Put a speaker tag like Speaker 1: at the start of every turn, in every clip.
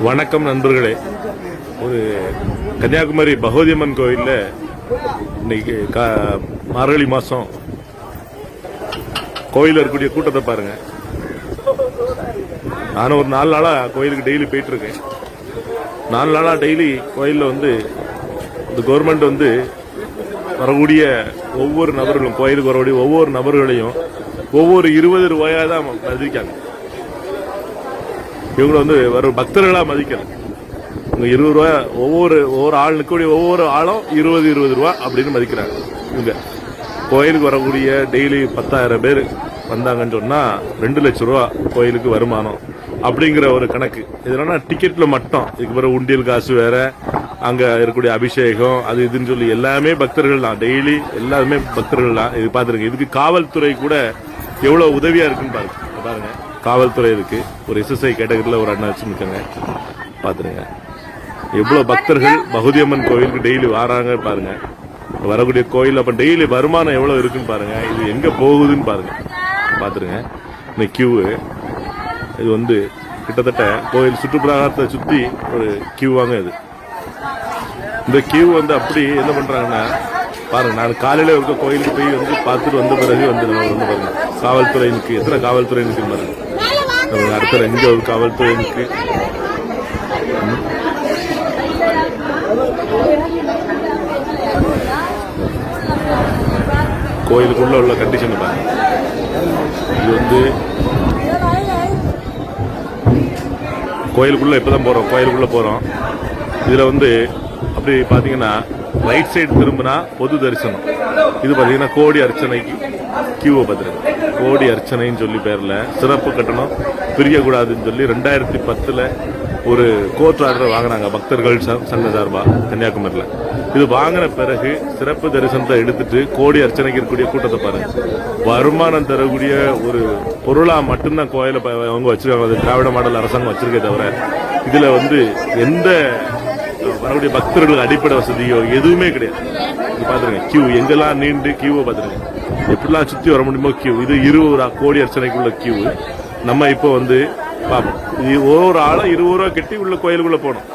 Speaker 1: வணக்கம் நண்பர்களே. ஒரு கன்னியாகுமரி பகவதியம்மன் கோயிலில் இன்னைக்கு கா- மார்கழி மாதம் கோயிலில் இருக்கக்கூடிய கூட்டத்தை பாருங்க. நானும் ஒரு நாலு நாளா கோயிலுக்கு டெய்லி போயிட்டு இருக்கேன் நாலு நாளா டெய்லி கோயிலில் வந்து இந்த கவர்மெண்ட் வந்து வரக்கூடிய ஒவ்வொரு நபர்களும் கோயிலுக்கு வரக்கூடிய ஒவ்வொரு நபர்களையும் ஒவ்வொரு இருபது ரூபாயாக தான் மதிக்காங்க இவங்களை வந்து வரும் பக்தர்களாக மதிக்கல. இவங்க இருபது ரூபா ஒவ்வொரு ஒவ்வொரு ஆள் நிற்கக்கூடிய ஒவ்வொரு ஆளும் இருபது இருபது ரூபா அப்படின்னு மதிக்கிறாங்க. இவங்க கோயிலுக்கு வரக்கூடிய டெய்லி பத்தாயிரம் பேர் வந்தாங்கன்னு சொன்னால் ரெண்டு லட்சம் ரூபா கோயிலுக்கு வருமானம் அப்படிங்கிற ஒரு கணக்கு. இதனால டிக்கெட்டில் மட்டும். இதுக்கு பிறகு உண்டியல் காசு வேற அங்கே இருக்கக்கூடிய அபிஷேகம் அது இதுன்னு சொல்லி எல்லாமே பக்தர்கள் தான். டெய்லி எல்லாருமே பக்தர்கள் தான். இது பார்த்துருங்க இதுக்கு காவல்துறை கூட எவ்வளோ உதவியாக இருக்குன்னு பாருங்க. பாருங்கள் காவல்துறை இருக்கு. ஒரு எஸ்எஸ்ஐ கேட்டகரியில் ஒரு அண்ணா வச்சுருக்காங்க பாத்துருங்க. எவ்வளவு பக்தர்கள் பகுதியம்மன் கோயிலுக்கு டெய்லி வராங்க பாருங்க. வரக்கூடிய கோயில் அப்ப டெய்லி வருமானம் எவ்வளவு இருக்குன்னு பாருங்க. இது எங்க போகுதுன்னு பாருங்க. பாத்துருங்க. இந்த கியூ இது வந்து கிட்டத்தட்ட கோயில் சுற்றுப்பிரகாரத்தை சுத்தி ஒரு கியூவாங்க இது. இந்த கியூ வந்து அப்படி என்ன பண்றாங்கன்னா பாருங்க நான் காலையில இருக்க கோயிலுக்கு போய் வந்து பார்த்துட்டு வந்த பிறகு வந்து நான் வந்து பாருங்க. காவல்துறை நிற்கு எத்தனை காவல்துறை நிற்கு பாருங்க. அது அடுத்த இங்க ஒரு காவல்துறை நிற்கு கோயிலுக்குள்ள உள்ள கண்டிஷன் பாருங்க இது வந்து கோயிலுக்குள்ள இப்பதான் போறோம். கோயிலுக்குள்ள போறோம். இதுல வந்து அப்படி பாத்தீங்கன்னா ரைட் சைடு திரும்பினா பொது தரிசனம். இது பாத்தீங்கன்னா கோடி அர்ச்சனைக்கு கியூவை பார்த்துருக்கு கோடி அர்ச்சனைன்னு சொல்லி பேரில். சிறப்பு கட்டணம் பிரியக்கூடாதுன்னு சொல்லி ரெண்டாயிரத்தி பத்தில் ஒரு கோர்ட் ஆர்டர் வாங்கினாங்க பக்தர்கள் ச- சங்க சார்பாக கன்னியாகுமரியில். இது வாங்கின பிறகு சிறப்பு தரிசனத்தை எடுத்துட்டு கோடி அர்ச்சனைக்கு இருக்கக்கூடிய கூட்டத்தை பாருங்க. வருமானம் தரக்கூடிய ஒரு பொருளாக மட்டும்தான் கோயிலை அவங்க வச்சிருக்காங்க. அது திராவிட மாடல் அரசாங்கம் வச்சிருக்கே தவிர இதில் வந்து எந்த வரக்கூடிய பக்தர்களுக்கு அடிப்படை வசதியோ எதுவுமே கிடையாது. இது பாத்துருங்க கியூ எங்கெல்லாம் நீண்டு கியூவை பாத்துருங்க. எப்படிலாம் சுத்தி வர முடியுமோ கியூ இது இருபது ரூபா கோடி அர்ச்சனைக்குள்ள கியூ நம்ம இப்போ வந்து பார்ப்போம் இது ஒவ்வொரு ஆளும் இருபது ரூபா கட்டி உள்ள கோயிலுக்குள்ள போனோம்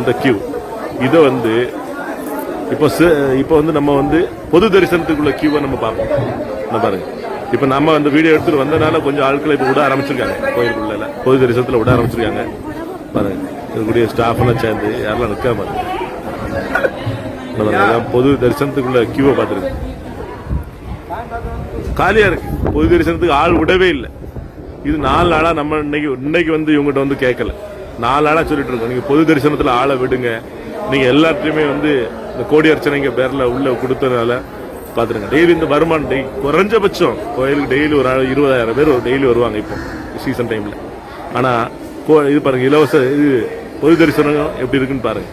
Speaker 1: இந்த கியூ இதை வந்து இப்போ இப்போ வந்து நம்ம வந்து பொது தரிசனத்துக்குள்ள கியூவை நம்ம பார்ப்போம். இந்த பாருங்க. இப்போ நம்ம அந்த வீடியோ எடுத்துட்டு வந்தனால கொஞ்சம் ஆட்களை இப்போ விட ஆரம்பிச்சிருக்காங்க. கோயிலுக்குள்ள பொது தரிசனத்தில் விட ஆரம்பிச்சிருக்காங்க. பாருங்க. இருக்கக்கூடிய ஸ்டாஃப் எல்லாம் சேர்ந்து யாரெல்லாம் நிற்காம பாருங்க. பொது தரிசனத்துக்குள்ள கியூவை பார்த்துருக்கு காலியா இருக்கு. பொது தரிசனத்துக்கு ஆள் விடவே இல்லை. இது நாலு நாளா நம்ம இன்னைக்கு இன்னைக்கு வந்து இவங்ககிட்ட வந்து கேட்கல நாலு நாளாக சொல்லிட்டு இருக்கோம். நீங்கள் பொது தரிசனத்தில் ஆளை விடுங்க. நீங்கள் எல்லாத்தையுமே வந்து இந்த கோடி அர்ச்சனைங்க பேரில் உள்ளே கொடுத்ததுனால பார்த்துருங்க டெய்லி இந்த வருமானம் டெய் குறைஞ்சபட்சம் கோயிலுக்கு டெய்லி ஒரு ஆள் இருபதாயிரம் பேர் டெய்லி வருவாங்க இப்போ சீசன் டைமில் ஆனால் கோ- இது பாருங்கள் இலவச இது பொது தரிசனம் எப்படி இருக்குன்னு பாருங்க.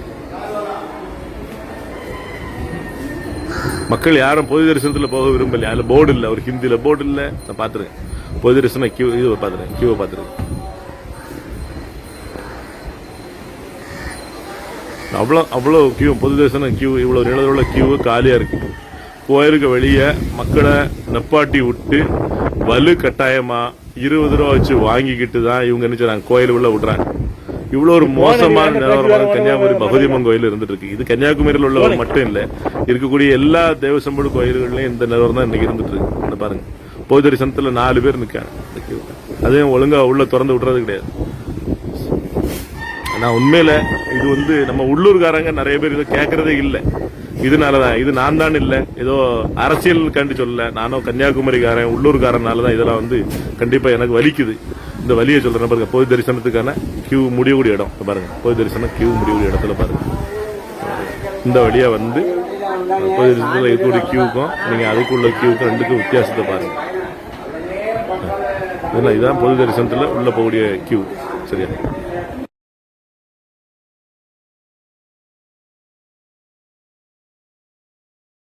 Speaker 1: மக்கள் யாரும் பொது தரிசனத்தில் போக விரும்பல. அதில் போர்டு இல்லை. ஒரு ஹிந்தியில் போர்டு இல்லை. நான் பார்த்துருக்கேன் பொது தரிசனம் கியூ இது பார்த்துருக்கேன் கியூவை பார்த்துருக்கேன் அவ்வளோ அவ்வளோ கியூ பொது தரிசனம் கியூ இவ்வளோ நிலவுள்ள கியூ காலியாக இருக்குது கோயிலுக்கு வெளியே மக்களை நப்பாட்டி விட்டு வலு கட்டாயமாக இருபது ரூபா வச்சு வாங்கிக்கிட்டு தான் இவங்க என்ன செய்றாங்க? கோயிலுக்குள்ள விடுறாங்க. இவ்வளவு ஒரு மோசமான நிலவரமாக கன்னியாகுமரி பகுதியம்மன் கோயில் இருந்துட்டு இருக்கு இது கன்னியாகுமரியில் உள்ளவர் மட்டும் இல்ல. இருக்கக்கூடிய எல்லா தேவசம்படு கோயில்கள்லயும் இந்த நிலவரம் தான் இன்னைக்கு இருந்துட்டு இருக்கு இந்த பாருங்க. பொது தரிசனத்துல நாலு பேர் ல. அதையும் ஒழுங்கா உள்ள திறந்து விடுறது கிடையாது. ஆனா உண்மையில இது வந்து நம்ம உள்ளூர்காரங்க நிறைய பேர் இதை கேட்கறதே இல்ல. இதனாலதான். இது நான் தான் இல்ல. ஏதோ அரசியல் கண்டு சொல்லல. நானும் கன்னியாகுமரிக்காரன் உள்ளூர்காரனால தான் இதெல்லாம் வந்து கண்டிப்பா எனக்கு வலிக்குது. இந்த வழியை சொல்றேன். பாருங்க பொது தரிசனத்துக்கான கியூ முடியக்கூடிய இடம். பாருங்க பொது தரிசனம் கியூ முடியக்கூடிய இடத்துல பாருங்க. இந்த வழியா வந்து பொது தரிசனத்தில் இருக்கக்கூடிய கியூக்கும் நீங்க அதுக்குள்ள கியூக்கும் ரெண்டுக்கும் வித்தியாசத்தை பாருங்க. இதெல்லாம் இதுதான் பொது தரிசனத்தில் உள்ள போகக்கூடிய கியூ சரியா?